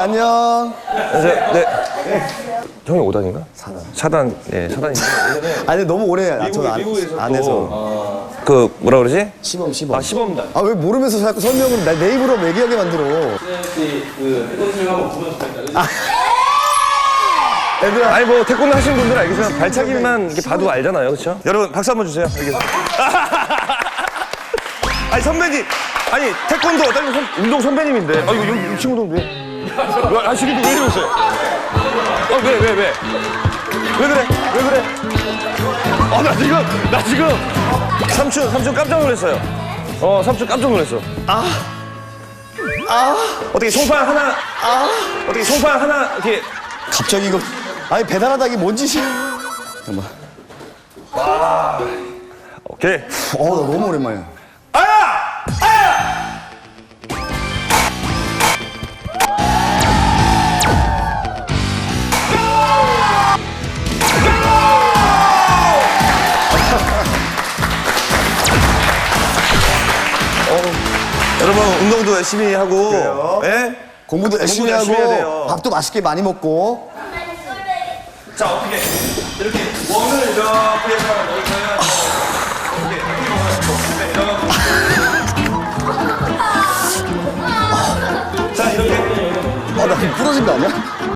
안녕. 네. 네. 형이 5단인가? 4단. 4단, 네, 4단인데. 아니 너무 오래 안, 저는 안, 안 또, 해서. 그, 뭐라 그러지? 시범 시범. 아, 시범단. 아 왜 모르면서 자꾸 설명을 나 내 입으로 얘기하게 만들어. 얘들아 아니, 뭐, 태권도 하시는 분들 알겠지만, 발차기만 이렇게 봐도 알잖아요. 그렇죠? 여러분, 박수 한번 주세요. 알겠습니다. 아니, 선배님. 아니, 태권도 선, 운동 선배님인데. 아, 이거, 이, 이 친구도 왜? 왜, 아, 지금도 왜 이러고 있어요? 아, 왜, 왜, 왜? 왜 그래? 왜 그래? 아, 나 지금, 나 지금. 삼촌, 삼촌 깜짝 놀랐어요. 어, 삼촌 깜짝 놀랐어. 아. 아. 어떻게 송판 하나. 아. 어떻게 송판 하나, 이렇게. 갑자기 이거 아니 배달하다기 뭔 짓이야? 잠깐만. 오케이. 어나 너무 오랜만이야. 여러분 운동도 열심히 하고, 그래요? 예? 공부도 열심히 열심히 해야 하고 돼요. 밥도 맛있게 많이 먹고. 자 어떻게 이렇게 원을 이렇게 해서 넣으면 이렇게 이렇게 아나 부러진 거 아니야?